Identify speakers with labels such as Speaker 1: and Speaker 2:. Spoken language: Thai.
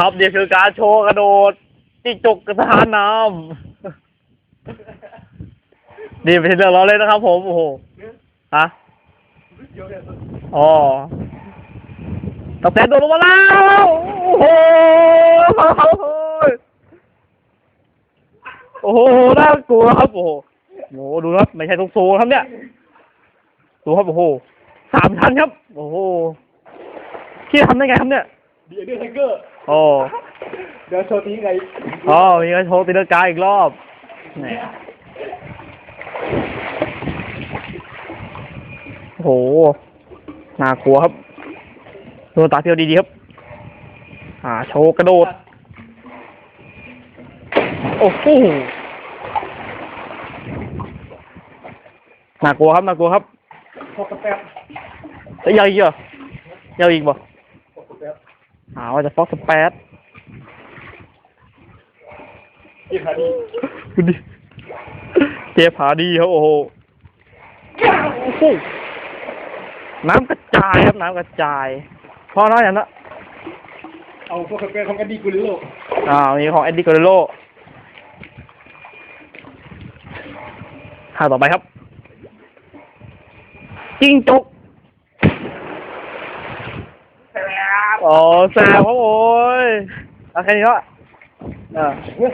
Speaker 1: ครับเดี๋ยวคือการโชว์กระโดดจิ้งจกกระทานน้ำนี่ไม่ใช่เรื่องล้อเล่นนะครับ ผมโอ้โหฮะอ๋อตับแต่โดดลงมาแล้วโอ้โหโอ้โหน่ากลัวครับโอ้โหโอ้โหดูครับไม่ใช่ทุกโซครับเนี่ยดูครับโอ้โหสามชั้นครับ โอ้โหพี่ทำได้ไงครับเนี่ย
Speaker 2: ดี๋ยวเดี๋ยวไทเกอร์
Speaker 1: โอ้
Speaker 2: เดี๋ยวโชว์ทีไง
Speaker 1: อ๋อมีการโชว์ตีลังกาอีกรอบแหมโอ้โหน่ากลัวครับดูตาเที่ยวดีๆครับ อ่า โชว์กระโดด โอ้โหน่ากลัวครับน่ากลัวครับ
Speaker 2: พอกระแป๊บ
Speaker 1: แล้วยาวอีกเหรอยาวอีกบ่
Speaker 2: พอกระแป๊บ
Speaker 1: หาว่าจะฟอกสเปซ
Speaker 2: ที่ขาดี
Speaker 1: ดูดิเจ็บผาดีครับโอ้โหโอ้โหน้ำกระจายครับน้ำกระจายพอน้อยอย่างนั้น
Speaker 2: เอาพวกกระแป๊บของกันดีกุลิโล
Speaker 1: อ่ามีของเอ็ดดี้กอร์โลข่าวต่อไปครับจิ้งจก อ๋อแซวครับโอ้ยเอาแค่นี้ก็อ่า
Speaker 2: เฮ้ย